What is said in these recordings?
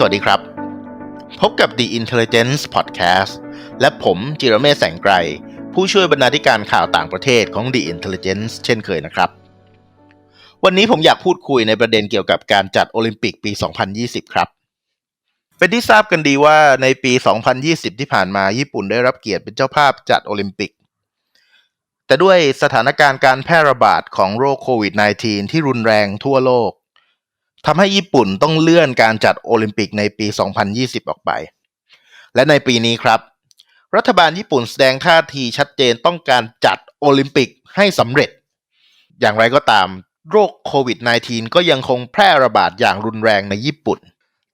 สวัสดีครับ พบกับ The Intelligence Podcast และผมจิรเมศแสงไกร ผู้ช่วยบรรณาธิการข่าวต่างประเทศของ The Intelligence เช่นเคยนะครับ วันนี้ผมอยากพูดคุยในประเด็นเกี่ยวกับการจัดโอลิมปิกปี 2020 ครับ เป็นที่ทราบกันดีว่าในปี 2020 ที่ผ่านมาญี่ปุ่นได้รับเกียรติเป็นเจ้าภาพจัดโอลิมปิก แต่ด้วยสถานการณ์การแพร่ระบาดของโรคโควิด -19 ที่รุนแรงทั่วโลก ทำให้ญี่ปุ่นต้องเลื่อนการจัดโอลิมปิกในปี 2020 ออกไป และในปีนี้ครับ รัฐบาลญี่ปุ่นแสดงท่าทีชัดเจนต้องการจัดโอลิมปิกให้สำเร็จ อย่างไรก็ตามโรคโควิด -19 ก็ยังคงแพร่ระบาดอย่างรุนแรงในญี่ปุ่น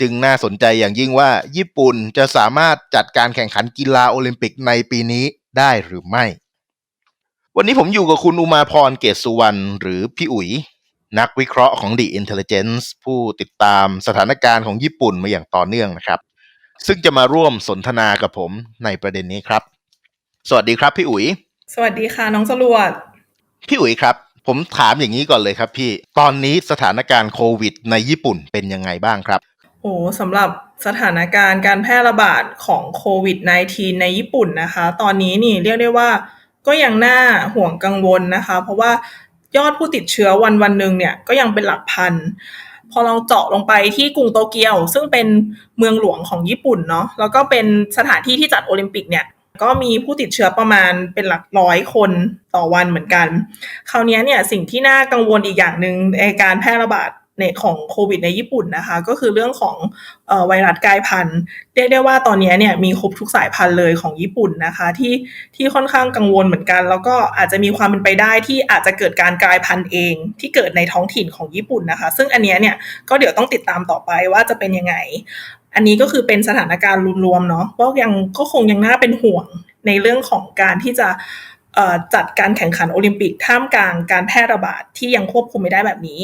จึงน่าสนใจอย่างยิ่งว่าญี่ปุ่นจะสามารถจัดการแข่งขันกีฬาโอลิมปิกในปีนี้ได้หรือไม่ วันนี้ผมอยู่กับคุณอุมาพรเกศสุวรรณหรือพี่อุ๋ย นักวิเคราะห์ของ The Intelligence ผู้ติดตามสถานการณ์ของญี่ปุ่นมาอย่างต่อเนื่องนะครับ ซึ่งจะมาร่วมสนทนากับผมในประเด็นนี้ครับ สวัสดีครับพี่อุ๋ย สวัสดีค่ะน้องจรวด พี่อุ๋ยครับ ผมถามอย่างนี้ก่อนเลยครับพี่ ตอนนี้สถานการณ์โควิด ในญี่ปุ่นเป็นยังไงบ้างครับโอ้สำหรับสถานการณ์การแพร่ระบาดของโควิด -19 ในญี่ปุ่นนะคะ ตอนนี้นี่เรียกได้ว่าก็ยังน่าห่วงกังวลนะคะ เพราะว่า ยอดผู้ติดเชื้อวันวันหนึ่งเนี่ยก็ยังเป็นหลักพัน พอเราเจาะลงไปที่กรุงโตเกียว ซึ่งเป็นเมืองหลวงของญี่ปุ่นเนาะแล้วก็เป็นสถานที่ที่จัดโอลิมปิกเนี่ยก็มีผู้ติดเชื้อประมาณเป็นหลักร้อยคนต่อวันเหมือนกัน คราวนี้เนี่ยสิ่งที่น่ากังวลอีกอย่างหนึ่งในการแพร่ระบาด ในของโควิดในญี่ปุ่นนะคะ ก็คือเรื่องของอไวรัสกลายพันธุ์เรียกได้ว่าตอนนี้เนี่ยมีครบทุกสายพันธุ์เลยของญี่ปุ่นนะคะที่ที่ค่อนข้างกังวลเหมือนกัน แล้วก็อาจจะมีความเป็นไปได้ที่อาจจะเกิดการกลายพันธุ์เอง ที่เกิดในท้องถิ่นของญี่ปุ่นนะคะ ซึ่งอันนี้เนี่ยก็เดี๋ยวต้องติดตามต่อไปว่าจะเป็นยังไง อันนี้ก็คือเป็นสถานการณ์รวมๆเนาะก็ยังก็คงยังน่าเป็นห่วงในเรื่องของการที่จะจัดการแข่งขันโอลิมปิกท่ามกลางการแพร่ระบาดที่ยังควบคุมไม่ได้แบบนี้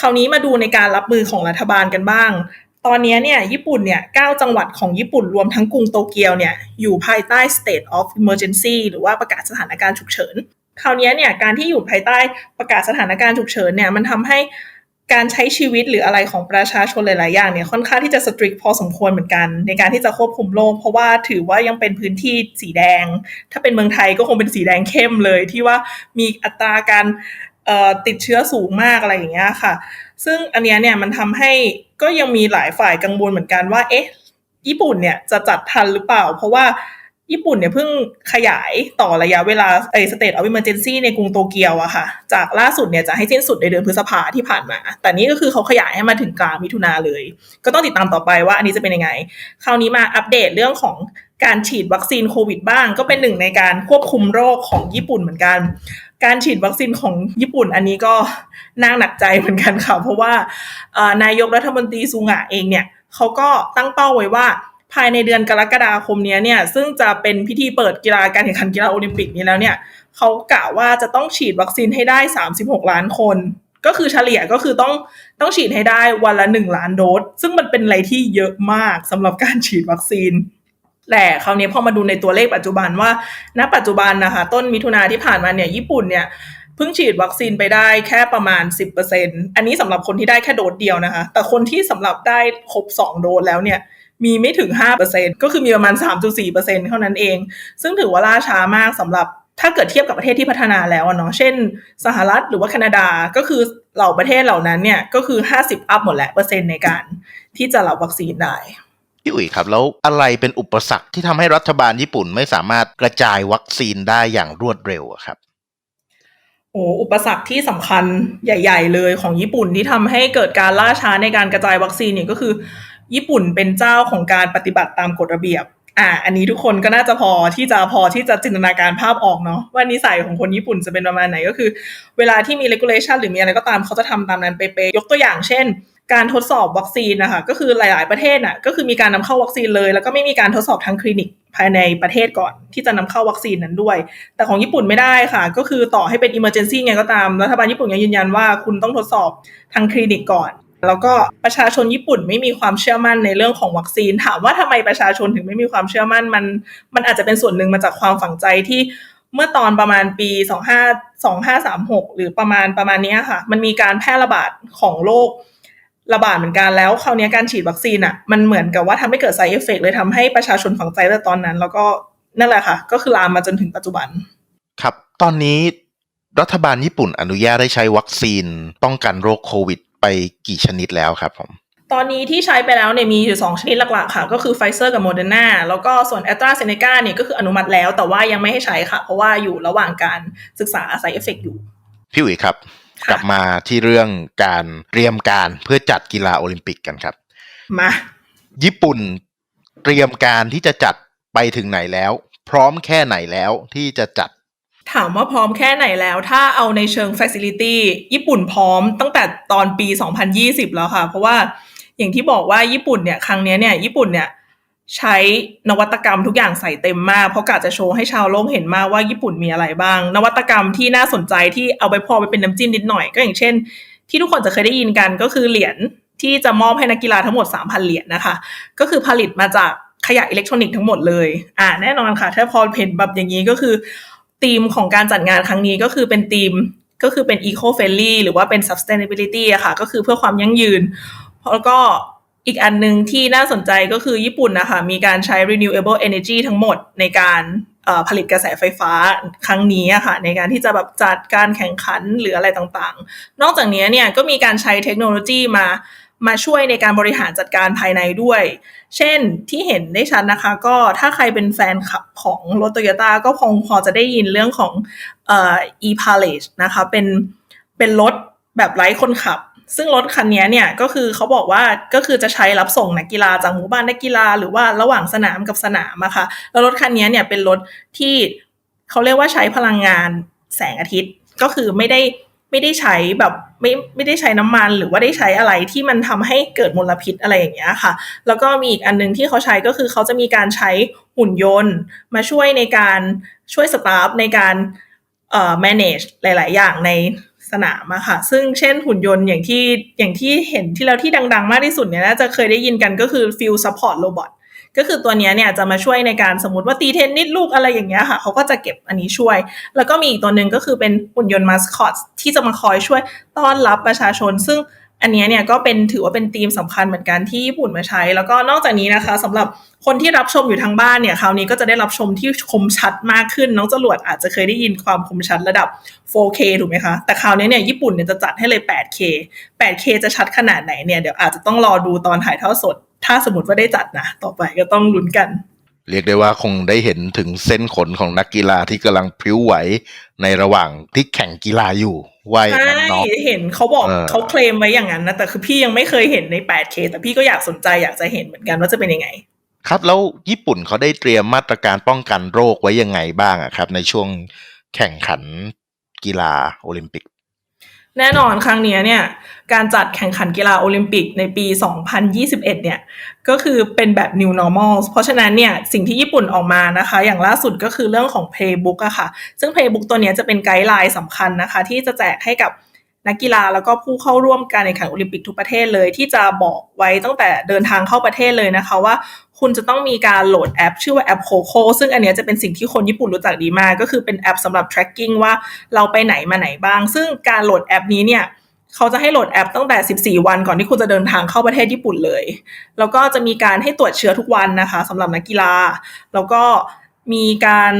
คราวนี้มาดูในการรับมือของรัฐบาลกันบ้าง ตอนนี้เนี่ยญี่ปุ่นเนี่ย9จังหวัดของญี่ปุ่นรวมทั้งกรุงโตเกียวเนี่ยอยู่ภายใต้ state of emergency หรือว่าประกาศสถานการณ์ฉุกเฉิน คราวนี้เนี่ยการที่อยู่ภายใต้ประกาศสถานการณ์ฉุกเฉินเนี่ยมันทำให้การใช้ชีวิตหรืออะไรของประชาชนหลาย ๆ อย่างเนี่ยค่อนข้างที่จะสตริกพอสมควรเหมือนกัน ในการที่จะควบคุมโรคเพราะว่าถือว่ายังเป็นพื้นที่สีแดง ถ้าเป็นเมืองไทยก็คงเป็นสีแดงเข้มเลยที่ว่ามีอัตราการ ติดเชื้อสูงมากอะไรอย่างเงี้ยค่ะ ซึ่งอันเนี้ยเนี่ยมันทำให้ก็ยังมีหลายฝ่ายกังวลเหมือนกันว่า เอ๊ะ ญี่ปุ่นเนี่ยจะจัดทันหรือเปล่า เพราะว่าญี่ปุ่นเนี่ยเพิ่งขยายต่อระยะเวลาไอ้ state of emergency ในกรุงโตเกียวอะค่ะ จากล่าสุดเนี่ยจะให้สิ้นสุดในเดือนพฤษภาที่ผ่านมา แต่นี่ก็คือเขาขยายให้มาถึงกลางมิถุนาเลย ก็ต้องติดตามต่อไปว่าอันนี้จะเป็นยังไง คราวนี้มาอัปเดตเรื่องของการฉีดวัคซีนโควิดบ้าง ก็เป็นหนึ่งในการควบคุมโรคของญี่ปุ่นเหมือนกัน การฉีดวัคซีนของญี่ปุ่นอันนี้ก็น่าหนักใจเหมือนกันค่ะ เพราะว่านายกรัฐมนตรีซุงะเองเนี่ยเขาก็ตั้งเป้าไว้ว่าภายในเดือนกรกฎาคมนี้เนี่ยซึ่งจะเป็นพิธีเปิดกีฬาการแข่งขันกีฬาโอลิมปิกนี้แล้วเนี่ยเขากล่าวว่าจะต้องฉีดวัคซีนให้ได้ 36 ล้านคน ก็คือเฉลี่ยก็คือต้องต้องฉีดให้ได้วันละ 1 ล้านโดสซึ่งมันเป็นอะไรที่เยอะมากสำหรับการฉีดวัคซีน แต่คราวนี้พอมาดูในตัวเลขปัจจุบันว่าณปัจจุบันนะคะ ต้นมิถุนาที่ผ่านมาเนี่ยญี่ปุ่นเนี่ยเพิ่งฉีดวัคซีนไปได้แค่ประมาณ 10%อันนี้สำหรับคนที่ได้แค่โดสเดียวนะคะ แต่คนที่สำหรับได้ครบ 2 โดสแล้วเนี่ยมีไม่ถึง 5%ก็คือมีประมาณ 3.4%เท่านั้นเอง ซึ่งถือว่าล่าช้ามากสำหรับถ้าเกิดเทียบกับประเทศที่พัฒนาแล้วเนาะ เช่น สหรัฐหรือว่าแคนาดา ก็คือเหล่าประเทศเหล่านั้นเนี่ยก็คือ 50 อัพหมดแหละเปอร์เซ็นต์ในการที่จะรับวัคซีนได้ พี่อุ๋ยครับ แล้วอะไรเป็นอุปสรรคที่ทำให้รัฐบาลญี่ปุ่นไม่สามารถกระจายวัคซีนได้อย่างรวดเร็วครับโอ้อุปสรรคที่สำคัญใหญ่ ๆ เลยของญี่ปุ่นที่ทำให้เกิดการล่าช้าในการกระจายวัคซีนเนี่ยก็คือ ญี่ปุ่นเป็นเจ้าของการปฏิบัติตามกฎระเบียบอ่าอันนี้ทุกคนก็น่าจะพอที่จะพอที่จะจินตนาการภาพออกเนาะว่านิสัยของคนญี่ปุ่นจะเป็นประมาณไหนก็คือ เวลาที่มี regulation หรือมีอะไรก็ตามเขาจะทำตามนั้นเป๊ะๆยกตัวอย่างเช่น การทดสอบวัคซีนนะคะก็คือหลาย ๆประเทศน่ะก็คือมีการนำเข้าวัคซีนเลย แล้วก็ไม่มีการทดสอบทางคลินิกภายในประเทศก่อนที่จะนำเข้าวัคซีนนั้นด้วย แต่ของญี่ปุ่นไม่ได้ค่ะ ก็คือต่อให้เป็น emergency ไงก็ตามรัฐบาลญี่ปุ่นยังยืนยันว่าคุณต้องทดสอบทางคลินิกก่อน แล้วก็ประชาชนญี่ปุ่นไม่มีความเชื่อมั่นในเรื่องของวัคซีน ถามว่าทำไมประชาชนถึงไม่มีความเชื่อมั่นมัน มันอาจจะเป็นส่วนหนึ่งมาจากความฝังใจที่เมื่อตอนประมาณปี 25 2536 หรือประมาณประมาณนี้ค่ะ มันมีการแพร่ระบาดของโรค ระบาดเหมือนกันแล้วคราวนี้การฉีดวัคซีนอะมันเหมือนกับว่าทำให้เกิด side effect เลยทำให้ประชาชนฝังใจตั้งแต่ตอนนั้น แล้วก็นั่นแหละค่ะ ก็คือลามมาจนถึงปัจจุบัน ครับ ตอนนี้รัฐบาลญี่ปุ่นอนุญาตให้ใช้วัคซีนป้องกันโรคโควิด ไปกี่ชนิดแล้วครับผมตอนนี้ที่ใช้ไปแล้วเนี่ยมีอยู่ 2 ชนิดหลักๆค่ะ ก็คือไฟเซอร์กับโมเดอร์นาแล้วก็ส่วนแอตราเซเนกาเนี่ยก็คืออนุมัติแล้ว แต่ว่ายังไม่ให้ใช้ค่ะ เพราะว่าอยู่ระหว่างการศึกษา side effect อยู่ พี่อุ๋ยครับค่ะ กลับมาที่เรื่องการเตรียมการเพื่อจัดกีฬาโอลิมปิกกันครับ มา ญี่ปุ่นเตรียมการที่จะจัดไปถึงไหนแล้ว พร้อมแค่ไหนแล้วที่จะจัด ถามว่าพร้อมแค่ไหนแล้ว ถ้าเอาในเชิง Facility ญี่ปุ่นพร้อมตั้งแต่ตอนปี 2020 แล้วค่ะ เพราะว่าอย่างที่บอกว่าญี่ปุ่นเนี่ยครั้งเนี้ยเนี่ยญี่ปุ่นเนี่ย ใช้นวัตกรรมทุกอย่างใส่เต็มมาก เพราะกะจะโชว์ให้ชาวโลกเห็นมากว่าญี่ปุ่นมีอะไรบ้าง นวัตกรรมที่น่าสนใจที่เอาไปพอไปเป็นน้ำจิ้มนิดหน่อย ก็อย่างเช่น ที่ทุกคนจะเคยได้ยินกันก็คือเหรียญที่จะมอบให้นักกีฬาทั้งหมด 3,000 เหรียญนะคะ ก็คือผลิตมาจากขยะอิเล็กทรอนิกส์ทั้งหมดเลย อ่าแน่นอนค่ะ ถ้าพอเห็นแบบอย่างนี้ก็คือธีมของการจัดงานครั้งนี้ก็คือเป็นธีมก็คือเป็น eco friendly หรือว่าเป็น sustainability อะค่ะ ก็คือเพื่อความยั่งยืน แล้วก็ อีกอันหนึ่งที่น่าสนใจก็คือญี่ปุ่นนะคะมีการใช้ renewable energy ทั้งหมดในการผลิตกระแสไฟฟ้าครั้งนี้อะค่ะในการที่จะแบบจัดการแข่งขันหรืออะไรต่างๆ นอกจากนี้เนี่ยก็มีการใช้เทคโนโลยีมามาช่วยในการบริหารจัดการภายในด้วย เช่นที่เห็นได้ชัดนนะคะ ก็ถ้าใครเป็นแฟนคลับของรถโตโยต้าก็คงพอจะได้ยินเรื่องของเอ่อ e-palette นะคะเป็นเป็นรถแบบไร้คนขับ ซึ่งรถคันนี้เนี่ยก็คือเขาบอกว่าก็คือจะใช้รับส่งนักกีฬาจากหมู่บ้านนักกีฬาหรือว่าระหว่างสนามกับสนามอะค่ะแล้วรถคันนี้เนี่ยเป็นรถที่เขาเรียกว่าใช้พลังงานแสงอาทิตย์ก็คือไม่ได้ไม่ได้ใช้แบบไม่ไม่ได้ใช้น้ำมันหรือว่าได้ใช้อะไรที่มันทำให้เกิดมลพิษอะไรอย่างเงี้ยค่ะ แล้วก็มีอีกอันหนึงที่เขาใช้ก็คือเขาจะมีการใช้หุ่นยนต์ มาช่วยในการช่วยสตาฟในการเอ่อ manage หลาย ๆ อย่างใน สนามอะค่ะ ซึ่งเช่นหุ่นยนต์อย่างที่อย่างที่เห็นที่เราที่ดัง ๆ มากที่สุดเนี่ยน่าจะเคยได้ยินกันก็คือ field support robot ก็คือตัวเนี้ยเนี่ยจะมาช่วยในการสมมติว่าตีเทนนิสลูกอะไรอย่างเงี้ยค่ะเขาก็จะเก็บอันนี้ช่วย แล้วก็มีอีกตัวหนึ่งก็คือเป็นหุ่นยนต์มาสคอตที่จะมาคอยช่วยต้อนรับประชาชน ซึ่ง อันนี้เนี่ยก็เป็นถือว่าเป็นธีมสำคัญเหมือนกันที่ญี่ปุ่นมาใช้ แล้วก็นอกจากนี้นะคะสำหรับคนที่รับชมอยู่ทางบ้านเนี่ยคราวนี้ก็จะได้รับชมที่คมชัดมากขึ้น น้องจรวดอาจจะเคยได้ยินความคมชัดระดับ 4K ถูกไหมคะ แต่คราวนี้เนี่ยญี่ปุ่นเนี่ยจะจัดให้เลย 8K 8K จะชัดขนาดไหนเนี่ยเดี๋ยวอาจจะต้องรอดูตอนถ่ายทอดสด ถ้าสมมติว่าได้จัดนะ ต่อไปก็ต้องลุ้นกัน เรียกได้ว่าคงได้เห็นถึงเส้นขนของนักกีฬาที่กำลังพริ้วไหวในระหว่างที่แข่งกีฬาอยู่ว่าอย่างใช่นั้นเนาะเห็นเขาบอกเออเขาเคลมไว้อย่างนั้นนะแต่คือพี่ยังไม่เคยเห็นใน 8K แต่พี่ก็อยากสนใจอยากจะเห็นเหมือนกันว่าจะเป็นยังไง ครับแล้วญี่ปุ่นเขาได้เตรียมมาตรการป้องกันโรคไว้ยังไงบ้างอะครับ ในช่วงแข่งขันกีฬาโอลิมปิก แน่นอนครั้งนี้เนี่ยการจัดแข่งขันกีฬาโอลิมปิกในปี 2021 เนี่ยก็คือเป็นแบบ new normal เพราะฉะนั้นเนี่ยสิ่งที่ญี่ปุ่นออกมานะคะ อย่างล่าสุดก็คือเรื่องของ playbook อะค่ะ ซึ่ง playbook ตัวนี้จะเป็นไกด์ไลน์สำคัญนะคะ ที่จะแจกให้กับ นักกีฬาแล้วก็ผู้เข้าร่วมการแข่งขันโอลิมปิกทุกประเทศเลย ที่จะบอกไว้ตั้งแต่เดินทางเข้าประเทศเลยนะคะว่า คุณจะต้องมีการโหลดแอป ชื่อว่าแอป Coco ซึ่งอันนี้จะเป็นสิ่งที่คนญี่ปุ่นรู้จักดีมาก ก็คือเป็นแอปสำหรับ tracking ว่าเราไปไหนมาไหนบ้าง ซึ่งการโหลดแอปนี้เนี่ยเขาจะให้โหลดแอปตั้งแต่ 14 วันก่อนที่คุณจะเดินทางเข้าประเทศญี่ปุ่นเลย แล้วก็จะมีการให้ตรวจเชื้อทุกวันนะคะสำหรับนักกีฬา แล้วก็มีการ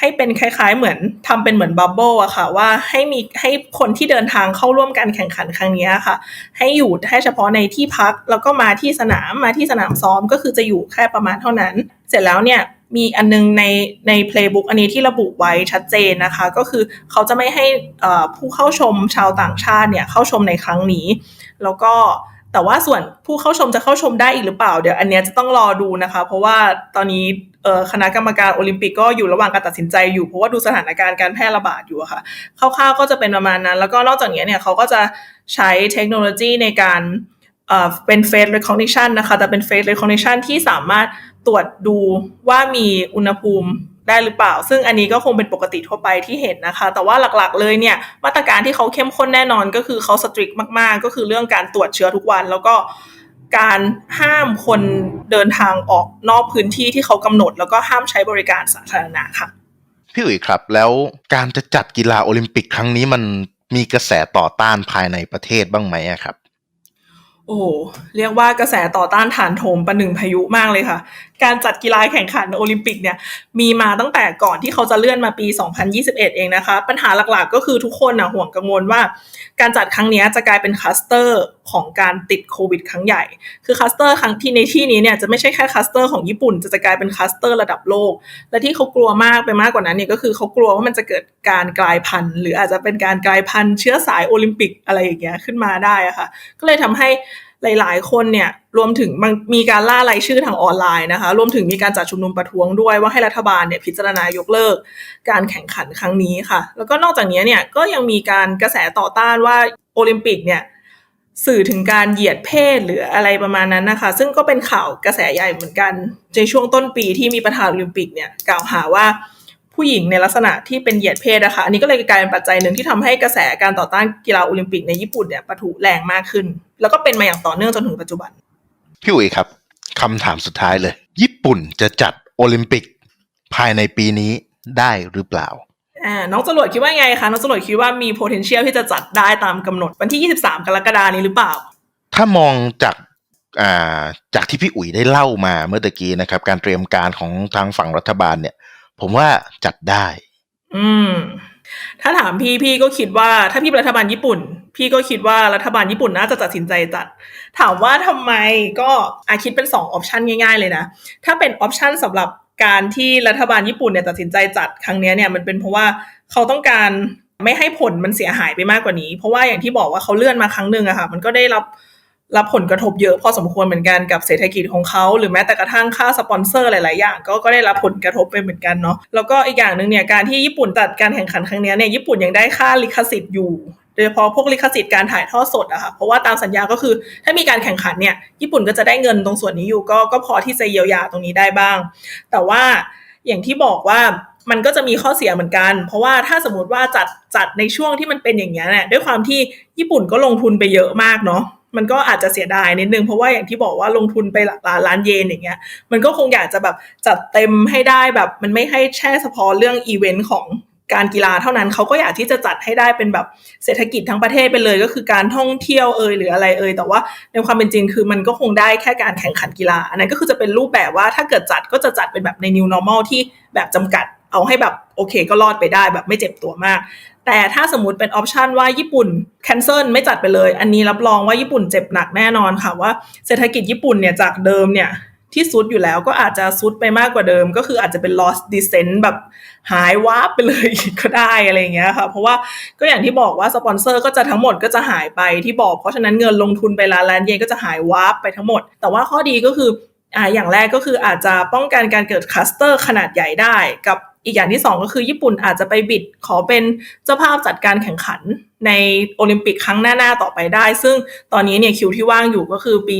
ให้เป็นคล้าย ๆ เหมือนทำเป็นเหมือนบับเบิลอะค่ะ ว่าให้มีให้คนที่เดินทางเข้าร่วมการแข่งขันครั้งนี้ค่ะ ให้อยู่แค่เฉพาะในที่พัก แล้วก็มาที่สนามมาที่สนามซ้อมก็คือจะอยู่แค่ประมาณเท่านั้น เสร็จแล้วเนี่ยมีอันนึงในใน playbook อันนี้ที่ระบุไว้ชัดเจนนะคะ ก็คือเขาจะไม่ให้อ่อผู้เข้าชมชาวต่างชาติเนี่ยเข้าชมในครั้งนี้ แล้วก็แต่ว่าส่วนผู้เข้าชมจะเข้าชมได้อีกหรือเปล่า เดี๋ยวอันเนี้ยจะต้องรอดูนะคะ เพราะว่าตอนนี้ คณะกรรมการโอลิมปิกก็อยู่ระหว่างการตัดสินใจอยู่เพราะว่าดูสถานการณ์การแพร่ระบาดอยู่ค่ะคร่าวๆก็จะเป็นประมาณนั้น แล้วก็นอกจากนี้เนี่ยเขาก็จะใช้เทคโนโลยีในการเอ่อเป็น face recognition นะคะแต่เป็น face recognition ที่สามารถตรวจดูว่ามีอุณหภูมิได้หรือเปล่า ซึ่งอันนี้ก็คงเป็นปกติทั่วไปที่เห็นนะคะ แต่ว่าหลักๆ เลยเนี่ย มาตรการที่เขาเข้มข้นแน่นอนก็คือเขาสตริกมากๆ ก็คือเรื่องการตรวจเชื้อทุกวัน แล้วก็ การห้ามคนเดินทางออกนอกพื้นที่ที่เขากำหนด แล้วก็ห้ามใช้บริการสาธารณะค่ะพี่อุ๋ยครับ แล้วการจะจัดกีฬาโอลิมปิกครั้งนี้มันมีกระแสต่อต้านภายในประเทศบ้างไหมอะครับโโอ้โหเรียกว่ากระแสต่อต้านฐานโถมประหนึ่งพายุมากเลยค่ะ การจัดกีฬาแข่งขันโอลิมปิกเนี่ยมีมาตั้งแต่ก่อนที่เขาจะเลื่อนมาปี 2021 เองนะคะ ปัญหาหลักๆ ก็คือทุกคนนะห่วงกังวลว่า การจัดครั้งนี้จะกลายเป็นคลัสเตอร์ของการติดโควิดครั้งใหญ่ คือคลัสเตอร์ครั้งที่ในที่นี้เนี่ยจะไม่ใช่แค่คลัสเตอร์ของญี่ปุ่น จะจะกลายเป็นคลัสเตอร์ระดับโลก และที่เขากลัวมากไปมากกว่านั้นเนี่ยก็คือเขากลัวว่ามันจะเกิดการกลายพันธุ์ หรืออาจจะเป็นการกลายพันธุ์เชื้อสายโอลิมปิกอะไรอย่างเงี้ยขึ้นมาได้อะค่ะก็เลยทำให้ หลาย ๆ คนเนี่ยรวมถึงม,มีการล่ารายชื่อทางออนไลน์นะคะ รวมถึงมีการจัดชุมนุมประท้วงด้วยว่าให้รัฐบาลเนี่ยพิจารณายกเลิกการแข่งขันครั้งนี้ค่ะ แล้วก็นอกจากนี้เนี่ยก็ยังมีการกระแสต่อต้านว่าโอลิมปิกเนี่ยสื่อถึงการเหยียดเพศหรืออะไรประมาณนั้นนะคะ ซึ่งก็เป็นข่าวกระแสใหญ่เหมือนกัน ในช่วงต้นปีที่มีประธานโอลิมปิกเนี่ยกล่าวหาว่า ผู้หญิงในลักษณะที่เป็นเหยียดเพศนะคะ อันนี้ก็เลยกลายเป็นปัจจัยหนึ่งที่ทำให้กระแสการต่อต้านกีฬาโอลิมปิกในญี่ปุ่นเนี่ยปะทุแรงมากขึ้น แล้วก็เป็นมาอย่างต่อเนื่องจนถึงปัจจุบัน พี่อุ๋ยครับคำถามสุดท้ายเลย ญี่ปุ่นจะจัดโอลิมปิกภายในปีนี้ได้หรือเปล่าอ่าน้องจรวดคิดว่าไงคะ น้องจรวดคิดว่ามี potential ที่จะจัดได้ตามกำหนดวันที่ 23 กรกฎานี้หรือเปล่า ถ้ามองจากอ่าจากที่พี่อุ๋ยได้เล่ามาเมื่อตะกี้นะครับ การเตรียมการของทางฝั่งรัฐบาลเนี่ย ผมว่าจัดได้ อืม ถ้าถามพี่พี่ก็คิดว่า ถ้าพี่รัฐบาลญี่ปุ่น พี่ก็คิดว่ารัฐบาลญี่ปุ่นน่าจะตัดสินใจจัด ถามว่าทำไมก็อาคิดเป็นสองออปชันง่าย ๆ เลยนะ ถ้าเป็นออปชันสำหรับการที่รัฐบาลญี่ปุ่นเนี่ยตัดสินใจจัดครั้งนี้เนี่ยมันเป็นเพราะว่าเขาต้องการไม่ให้ผลมันเสียหายไปมากกว่านี้ เพราะว่าอย่างที่บอกว่าเขาเลื่อนมาครั้งหนึ่งอะค่ะ มันก็ได้รับ รับผลกระทบเยอะพอสมควรเหมือนกันกับเศรษฐกิจของเขา หรือแม้แต่กระทั่งค่าสปอนเซอร์หลาย ๆ อย่างก็ก็ได้รับผลกระทบไปเหมือนกันเนาะแล้วก็อีกอย่างหนึ่งเนี่ยการที่ญี่ปุ่นจัดการแข่งขันครั้งนี้เนี่ยญี่ปุ่นยังได้ค่าลิขสิทธิ์อยู่โดยเฉพาะพวกลิขสิทธิ์การถ่ายทอดสดอะค่ะ เพราะว่าตามสัญญาก็คือถ้ามีการแข่งขันเนี่ย ญี่ปุ่นก็จะได้เงินตรงส่วนนี้อยู่ก็ก็พอที่จะเยียวยาตรงนี้ได้บ้าง แต่ว่าอย่างที่บอกว่ามันก็จะมีข้อเสียเหมือนกัน เพราะว่าถ้าสมมติว่าจัดจัดในช่วงที่มันเป็นอย่างนี้ยเนี่ยด้วยความที่ญี่ปุ่นก็ลงทุนไปเยอะมากเนาะ มันก็อาจจะเสียดายนิดนึงเพราะว่าอย่างที่บอกว่าลงทุนไปหลักล้านล้านเยนอย่างเงี้ยมันก็คงอยากจะแบบจัดเต็มให้ได้แบบ มันไม่ให้แช่เฉพาะเรื่องอีเวนต์ของการกีฬาเท่านั้นเขาก็อยากที่จะจัดให้ได้เป็นแบบเศรษฐกิจทั้งประเทศไปเลย ก็คือการท่องเที่ยวเอยหรืออะไรเอยแต่ว่าในความเป็นจริงคือมันก็คงได้แค่การแข่งขันกีฬาอันนั้นก็คือจะเป็นรูปแบบว่าถ้าเกิดจัดก็จะจัดเป็นแบบใน new normal ที่แบบจำกัด เอาให้แบบโอเคก็รอดไปได้แบบไม่เจ็บตัวมาก แต่ถ้าสมมติเป็นออปชันว่าญี่ปุ่น cancel ไม่จัดไปเลย อันนี้รับรองว่าญี่ปุ่นเจ็บหนักแน่นอนค่ะว่าเศรษฐกิจญี่ปุ่นเนี่ยจากเดิมเนี่ยที่ซุดอยู่แล้วก็อาจจะซุดไปมากกว่าเดิม ก็คืออาจจะเป็น lost descent แบบหายวับไปเลยก็ได้อะไรอย่างเงี้ยค่ะ เพราะว่าก็อย่างที่บอกว่าสปอนเซอร์ก็จะทั้งหมดก็จะหายไปที่บอก เพราะฉะนั้นเงินลงทุนไปล้านล้านเยก็จะหายวับไปทั้งหมด แต่ว่าข้อดีก็คืออ่าอย่างแรกก็คืออาจจะป้องกันการเกิดคลัสเตอร์ขนาดใหญ่ได้ กับ อีกอย่างที่สองก็คือญี่ปุ่นอาจจะไปบิดขอเป็นเจ้าภาพจัดการแข่งขันในโอลิมปิกครั้งหน้า ๆ ต่อไปได้ ซึ่งตอนนี้เนี่ยคิวที่ว่างอยู่ก็คือปี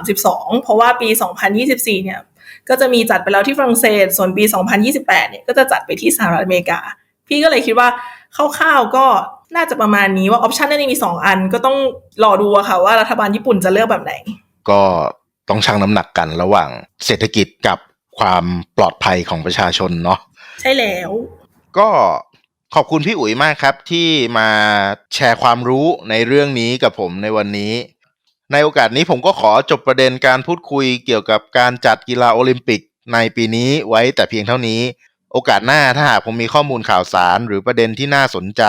2032 เพราะว่าปี 2024 เนี่ยก็จะมีจัดไปแล้วที่ฝรั่งเศส ส่วนปี 2028 เนี่ยก็จะจัดไปที่สหรัฐอเมริกา พี่ก็เลยคิดว่าคร่าวๆก็น่าจะประมาณนี้ว่าออปชันน่าจะมี 2 อันก็ต้องรอดูอะค่ะว่ารัฐบาลญี่ปุ่นจะเลือกแบบไหน ก็ต้องชั่งน้ำหนักกันระหว่างเศรษฐกิจกับความปลอดภัยของประชาชนเนาะ ใช่แล้ว ก็ขอบคุณพี่อุ๋ยมากครับ ที่มาแชร์ความรู้ในเรื่องนี้กับผมในวันนี้ ในโอกาสนี้ผมก็ขอจบประเด็นการพูดคุยเกี่ยวกับการจัดกีฬาโอลิมปิกในปีนี้ไว้แต่เพียงเท่านี้ โอกาสหน้าถ้าหากผมมีข้อมูลข่าวสารหรือประเด็นที่น่าสนใจ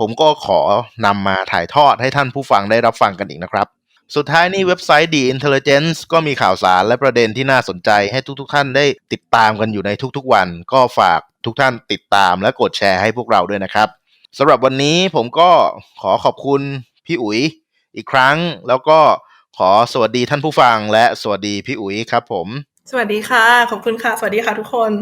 ผมก็ขอนำมาถ่ายทอดให้ท่านผู้ฟังได้รับฟังกันอีกนะครับ สุดท้ายนี้เว็บไซต์ The Intelligence ก็มีข่าวสารและประเด็นที่น่าสนใจให้ทุกๆทท่านได้ติดตามกันอยู่ในทุกๆวัน ก็ฝากทุกท่านติดตามและกดแชร์ให้พวกเราด้วยนะครับสำหรับวันนี้ผมก็ขอขอบคุณพี่อุ๋ยอีกครั้ง แล้วก็ขอสวัสดีท่านผู้ฟัง และสวัสดีพี่อุ๋ยครับผม สวัสดีค่ะ ขอบคุณค่ะ สวัสดีค่ะทุกคน